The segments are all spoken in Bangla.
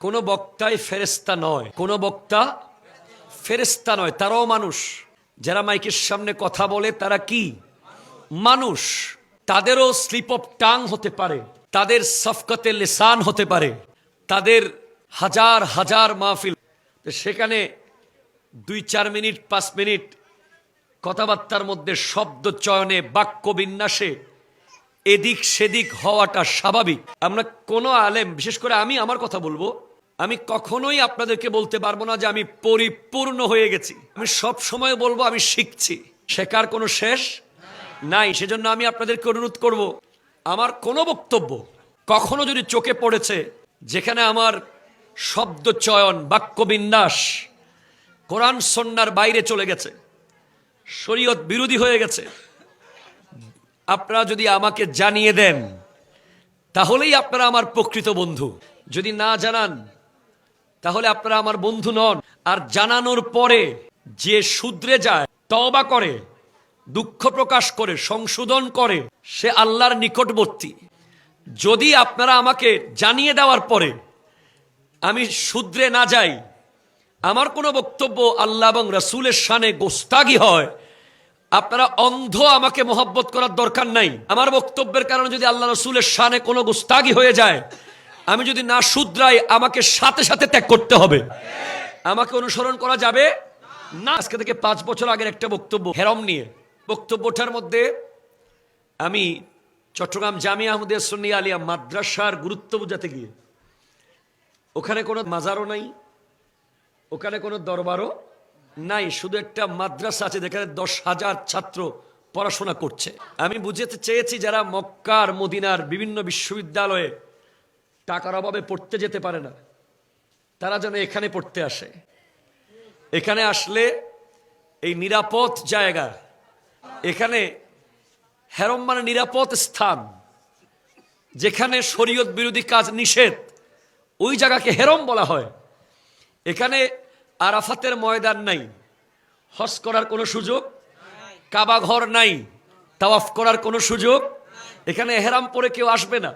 কোনো বক্তাই ফেরেস্তা নয়। কোনো বক্তা ফেরেস্তা নয়, তারাও মানুষ। যারা মাইকের সামনে কথা বলে, তারা কি? মানুষ। তাদেরও স্লিপ অফ টাং হতে পারে। তাদের সফকতে লেসান হতে পারে। তাদের হাজার হাজার মাহফিল। সেখানে দুই, চার মিনিট, পাঁচ মিনিট কথাবার্তার মধ্যে শব্দ চয়নে, বাক্য বিন্যাসে এদিক সেদিক হওয়াটা স্বাভাবিক। আমরা কোনো আলেম, বিশেষ করে আমি আমার কথা বলব আমি কখনোই আপনাদেরকে বলতে পারব না যে আমি পরিপূর্ণ হয়ে গেছি। আমি সব সময় বলব আমি শিখছি। শেখার কোনো শেষ নাই। সেজন্য আমি আপনাদেরকে অনুরোধ করব, আমার কোনো বক্তব্য কখনো যদি চোখে পড়েছে, যেখানে আমার শব্দ চয়ন, বাক্য বিন্যাস, কোরআন সন্ন্যার বাইরে চলে গেছে, শরীয়ত বিরোধী হয়ে গেছে, আপনারা যদি আমাকে জানিয়ে দেন, তাহলেই আপনারা আমার প্রকৃত বন্ধু। যদি না জানান তাহলে আপনারা আমার বন্ধু নন। আর জানানোর পরে যে শুধরে যায় তবা করে, দুঃখ প্রকাশ করে, সংশোধন করে, সে আল্লাহর নিকটবর্তী। যদি আপনারা আমাকে জানিয়ে দেওয়ার পরে আমি শুধরে না যাই, আমার কোনো বক্তব্য আল্লাহ এবং রাসূলের শানে গোস্তাগি হয়, আপনারা অন্ধ আমাকে মহব্বত করার দরকার নাই। আমার বক্তব্যের কারণে যদি আল্লাহ রসুলের শানে কোনো গোস্তাগি হয়ে যায় আমি যদি না শুধরাই, আমাকে সাথে সাথে ত্যাগ করতে হবে। আমাকে অনুসরণ করা যাবে না। আজকে থেকে পাঁচ বছর আগের একটা বক্তব্য, হেরম নিয়ে। বক্তব্যটার মধ্যে আমি চট্টগ্রাম জামিয়া আহমদিয়া সন্নি আলিয়া মাদ্রাসার গুরুত্ব বোঝাতে গিয়ে, ওখানে কোনো মাজারও নাই, ওখানে কোনো দরবারও নাই, শুধু একটা মাদ্রাসা আছে যেখানে দশ হাজার ছাত্র পড়াশোনা করছে। আমি বুঝতে চেয়েছি যারা মক্কার, মদিনার বিভিন্ন বিশ্ববিদ্যালয়ে টাকার অভাবে পড়তে যেতে পারে না। তারা যেন এখানে পড়তে আসে। এখানে আসলে এই নিরাপদ জায়গা, এখানে হেরম মানে নিরাপদ স্থান, যেখানে শরীয়ত বিরোধী কাজ নিষেধ, ওই জায়গাকে হেরম বলা হয়। এখানে আরাফাতের ময়দান নাই, হজ করার কোনো সুযোগ, কাবা ঘর নাই, তাওয়াফ করার কোনো সুযোগ, এখানে হেরাম পরে কেউ আসবে না।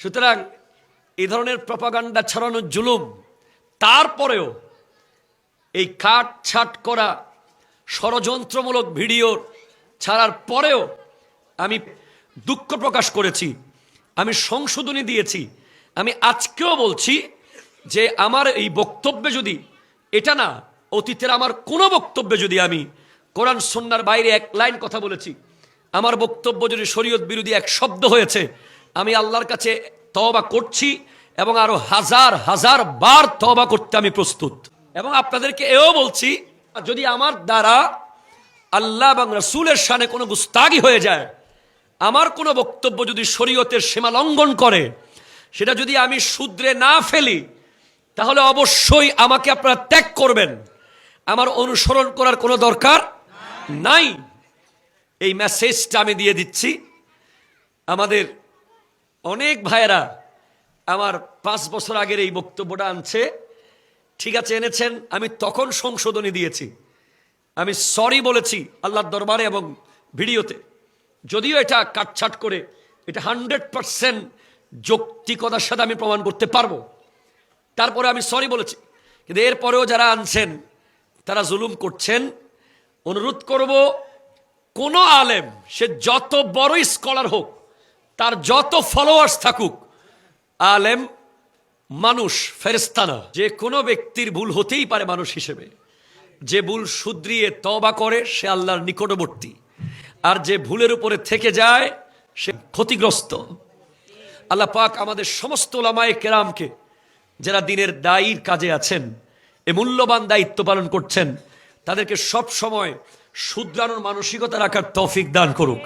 সুতরাং এই ধরনের প্রপাগান্ডা ছড়ানোর জুলুম, তারপরেও এই কাট ছাট করা ষড়যন্ত্রমূলক ভিডিও ছাড়ার পরেও আমি দুঃখ প্রকাশ করেছি, আমি সংশোধনী দিয়েছি, আমি আজকেও বলছি যে আমার এই বক্তব্যে যদি এটা না, অতীতের আমার কোনো বক্তব্যে যদি আমি কোরআন সন্ন্যার বাইরে এক লাইন কথা বলেছি, আমার বক্তব্য যদি শরীয়ত বিরোধী এক শব্দ হয়েছে, আমি আল্লাহর কাছে তওবা করছি এবং আরও হাজার হাজার বার তওবা করতে আমি প্রস্তুত। এবং আপনাদেরকে এও বলছি যদি আমার দ্বারা আল্লাহ এবং রসুলের সানে কোনো গুস্তাগি হয়ে যায়, আমার কোনো বক্তব্য যদি শরীয়তের সীমা লঙ্ঘন করে, সেটা যদি আমি শুদ্রে না ফেলি, তাহলে অবশ্যই আমাকে আপনারা ত্যাগ করবেন। আমার অনুসরণ করার কোনো দরকার নাই। এই মেসেজটা আমি দিয়ে দিচ্ছি। আমাদের অনেক ভাইয়েরা আমার পাঁচ বছর আগের এই বক্তব্যটা আনছে। ঠিক আছে, এনেছেন। আমি তখন সংশোধনী দিয়েছি। আমি সরি বলেছি আল্লাহর দরবারে এবং ভিডিওতে। যদিও এটা কাটছাট করে, এটা হান্ড্রেড পারসেন্ট যৌক্তিকতার সাথে আমি প্রমাণ করতে পারব। তারপরে আমি সরি বলেছি। কিন্তু এরপরেও যারা আনছেন, তারা জুলুম করছেন। অনুরোধ করব, কোনো আলেম, সে যত বড়ই স্কলার হোক তার যত ফলোয়ার্স থাকুক, আলেম, মানুষ ফেরেস্তানা যে কোনো ব্যক্তির ভুল হতেই পারে মানুষ হিসেবে। যে ভুল শুধরিয়ে তবা করে, সে আল্লাহর নিকটবর্তী। আর যে ভুলের উপরে থেকে যায়, সে ক্ষতিগ্রস্ত। আল্লাহ পাক আমাদের সমস্ত ওলামায়ে কেরামকে, যারা দিনের দায়ীর কাজে আছেন, এ মূল্যবান দায়িত্ব পালন করছেন, তাদেরকে সব সময় শুধরানোর মানসিকতা রাখার তৌফিক দান করুক।